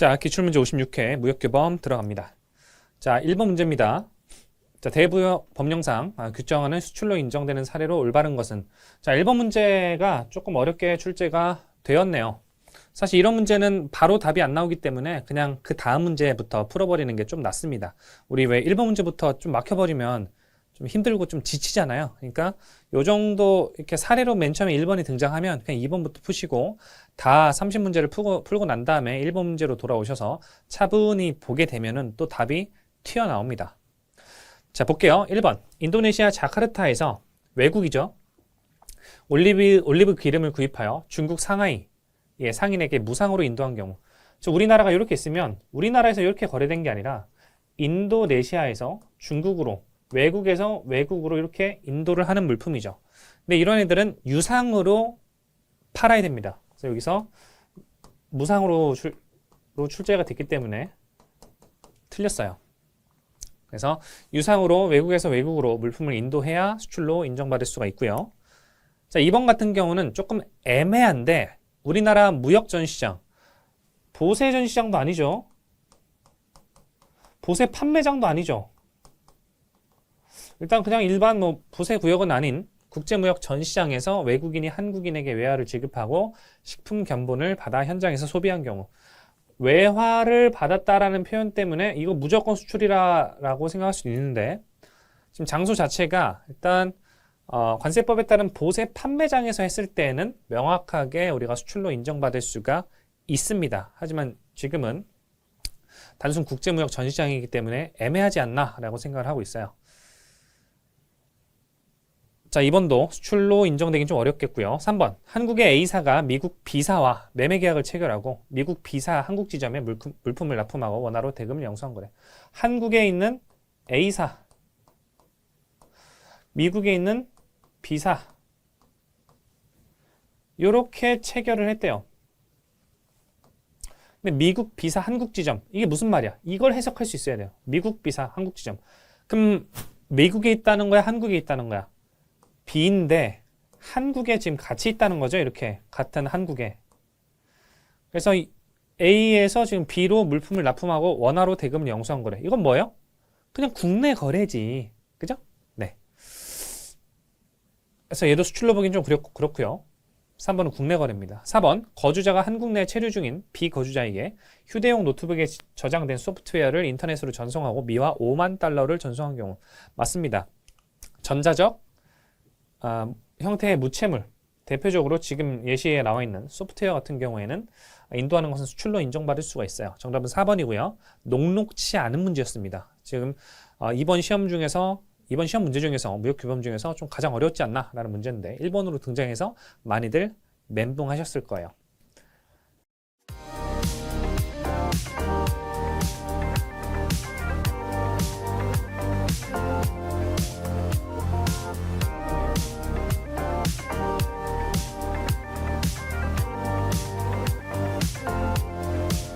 자, 기출문제 56회 무역규범 들어갑니다. 자, 1번 문제입니다. 자, 대부역 법령상 아, 규정하는 수출로 인정되는 사례로 올바른 것은 자, 1번 문제가 조금 어렵게 출제가 되었네요. 사실 이런 문제는 바로 답이 안 나오기 때문에 그냥 그 다음 문제부터 풀어버리는 게 좀 낫습니다. 우리 왜 1번 문제부터 좀 막혀버리면 좀 힘들고 좀 지치잖아요. 그러니까 요 정도 이렇게 사례로 맨 처음에 1번이 등장하면 그냥 2번부터 푸시고 다 30문제를 풀고, 풀고 난 다음에 1번 문제로 돌아오셔서 차분히 보게 되면은 또 답이 튀어나옵니다. 자, 볼게요. 1번. 인도네시아 자카르타에서 외국이죠. 올리브, 올리브 기름을 구입하여 중국 상하이 예, 상인에게 무상으로 인도한 경우. 저 우리나라가 이렇게 있으면 우리나라에서 이렇게 거래된 게 아니라 인도네시아에서 중국으로 외국에서 외국으로 이렇게 인도를 하는 물품이죠. 근데 이런 애들은 유상으로 팔아야 됩니다. 그래서 여기서 무상으로 출, 로 출제가 됐기 때문에 틀렸어요. 그래서 유상으로 외국에서 외국으로 물품을 인도해야 수출로 인정받을 수가 있고요. 자, 2번 같은 경우는 조금 애매한데 우리나라 무역 전시장, 보세 전시장도 아니죠. 보세 판매장도 아니죠. 일단 그냥 일반 뭐 보세 구역은 아닌 국제무역 전시장에서 외국인이 한국인에게 외화를 지급하고 식품 견본을 받아 현장에서 소비한 경우 외화를 받았다라는 표현 때문에 이거 무조건 수출이라고 생각할 수 있는데 지금 장소 자체가 일단 어, 관세법에 따른 보세 판매장에서 했을 때는 명확하게 우리가 수출로 인정받을 수가 있습니다. 하지만 지금은 단순 국제무역 전시장이기 때문에 애매하지 않나라고 생각을 하고 있어요. 자, 2번도 수출로 인정되긴 좀 어렵겠고요. 3번. 한국의 A사가 미국 B사와 매매 계약을 체결하고 미국 B사 한국 지점에 물품, 물품을 납품하고 원화로 대금을 영수한 거래. 한국에 있는 A사, 미국에 있는 B사. 요렇게 체결을 했대요. 근데 미국 B사 한국 지점. 이게 무슨 말이야? 이걸 해석할 수 있어야 돼요. 미국 B사 한국 지점. 그럼 미국에 있다는 거야? 한국에 있다는 거야? B인데 한국에 지금 같이 있다는 거죠. 이렇게 같은 한국에. 그래서 A에서 지금 B로 물품을 납품하고 원화로 대금을 영수한 거래. 이건 뭐예요? 그냥 국내 거래지. 그죠? 네. 그래서 얘도 수출로 보긴 좀 그렇, 그렇고요. 3번은 국내 거래입니다. 4번 거주자가 한국 내에 체류 중인 비거주자에게 휴대용 노트북에 저장된 소프트웨어를 인터넷으로 전송하고 미화 5만 달러를 전송한 경우 맞습니다. 전자적 아, 형태의 무채물 대표적으로 지금 예시에 나와 있는 소프트웨어 같은 경우에는 인도하는 것은 수출로 인정받을 수가 있어요. 정답은 4번이고요. 녹록치 않은 문제였습니다. 지금 어, 이번 시험 중에서 이번 시험 문제 중에서 무역 규범 중에서 좀 가장 어렵지 않나라는 문제인데 1번으로 등장해서 많이들 멘붕하셨을 거예요.